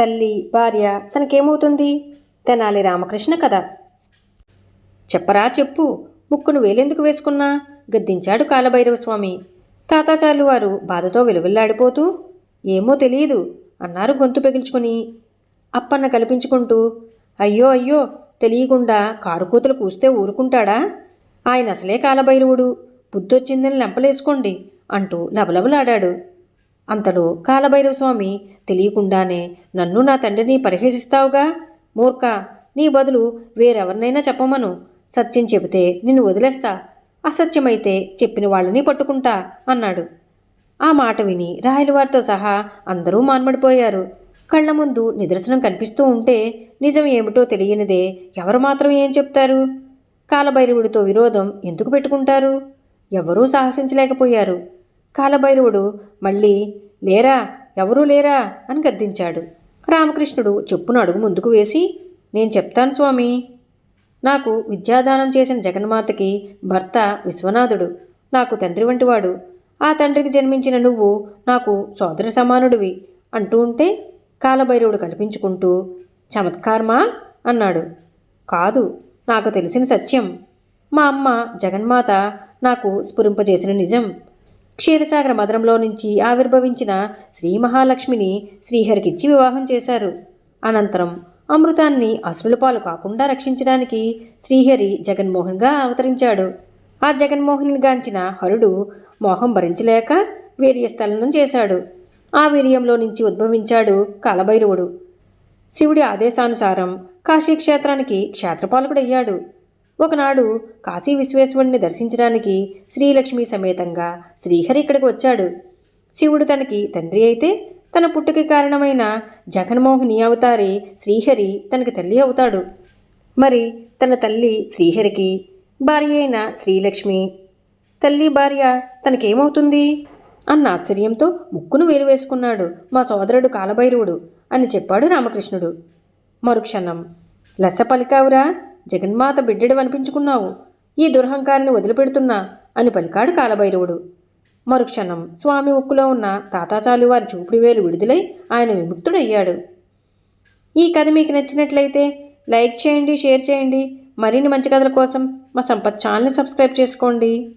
తల్లి భార్య తనకేమవుతుంది? తెనాలి రామకృష్ణ కథ. చెప్పరా చెప్పు ముక్కును వేలెందుకు వేసుకున్నా? గద్దించాడు కాలభైరవ స్వామి తాతాచార్లు వారు బాధతో విలువిల్లాడిపోతూ ఏమో తెలియదు అన్నారు గొంతు పెగిల్చుకుని. అప్పన్న కల్పించుకుంటూ అయ్యో అయ్యో తెలియకుండా కారు కూతులు కూస్తే ఊరుకుంటాడా? ఆయన అసలే కాలభైరవుడు బుద్ధొచ్చిందని లెంపలేసుకోండి అంటూ లబలబలాడాడు. అంతలో కాలభైరవ స్వామి తెలియకుండానే నన్ను నా తండ్రిని పరిహసిస్తావుగా? మూర్ఖ! నీ బదులు వేరెవరినైనా చెప్పమను. సత్యం చెబితే నిన్ను వదిలేస్తా. అసత్యమైతే చెప్పిన వాళ్ళని పట్టుకుంటా అన్నాడు. ఆ మాట విని రాయలవారితో సహా అందరూ మాన్మడిపోయారు. కళ్ళ ముందు నిదర్శనం కనిపిస్తూ ఉంటే నిజం ఏమిటో తెలియనిదే ఎవరు మాత్రం ఏం చెప్తారు? కాలభైరవుడితో విరోధం ఎందుకు పెట్టుకుంటారు? ఎవరూ సాహసించలేకపోయారు. కాలభైరవుడు మళ్ళీ లేరా ఎవరూ లేరా? అని గద్దించాడు. రామకృష్ణుడు చెప్పును అడుగు ముందుకు వేసి నేను చెప్తాను స్వామి నాకు విద్యాదానం చేసిన జగన్మాతకి భర్త విశ్వనాథుడు నాకు తండ్రి వంటివాడు ఆ తండ్రికి జన్మించిన నువ్వు నాకు సోదర సమానుడివి అంటూ ఉంటే కాలభైరవుడు కల్పించుకుంటూ చమత్కారమా? అన్నాడు. కాదు నాకు తెలిసిన సత్యం. మా అమ్మ జగన్మాత నాకు స్ఫురింపజేసిన నిజం. క్షీరసాగర మదరంలో నుంచి ఆవిర్భవించిన శ్రీ మహాలక్ష్మిని శ్రీహరికిచ్చి వివాహం చేశారు. అనంతరం అమృతాన్ని అసురుల పాలు కాకుండా రక్షించడానికి శ్రీహరి జగన్మోహన్గా అవతరించాడు. ఆ జగన్మోహన్ గాంచిన హరుడు మోహం భరించలేక వీర్యస్థలనం చేశాడు. ఆ వీర్యంలో నుంచి ఉద్భవించాడు కాలభైరవుడు. శివుడి ఆదేశానుసారం కాశీక్షేత్రానికి క్షేత్రపాలకుడయ్యాడు. ఒకనాడు కాశీ విశ్వేశ్వరుని దర్శించడానికి శ్రీలక్ష్మి సమేతంగా శ్రీహరి ఇక్కడికి వచ్చాడు. శివుడు తనకి తండ్రి అయితే తన పుట్టుకి కారణమైన జగన్మోహిని అవతారి శ్రీహరి తనకి తల్లి అవుతాడు. మరి తన తల్లి శ్రీహరికి భార్య అయిన శ్రీలక్ష్మి తల్లి భార్య తనకేమవుతుంది? అన్న ఆశ్చర్యంతో ముక్కును వేలువేసుకున్నాడు మా సోదరుడు కాలభైరవుడు అని చెప్పాడు రామకృష్ణుడు. మరుక్షణం లెస్స పలికావురా? జగన్మాత బిడ్డడు అనిపించుకున్నావు. ఈ దురహంకారిని వదిలిపెడుతున్నా అని పలికాడు కాలభైరవుడు. మరుక్షణం స్వామి ఉక్కులో ఉన్న తాతాచాలు వారి చూపుడు వేలు విడుదలై ఆయన విముక్తుడయ్యాడు. ఈ కథ మీకు నచ్చినట్లయితే లైక్ చేయండి షేర్ చేయండి. మరిన్ని మంచి కథల కోసం మా సంపత్ ఛానల్ని సబ్స్క్రైబ్ చేసుకోండి.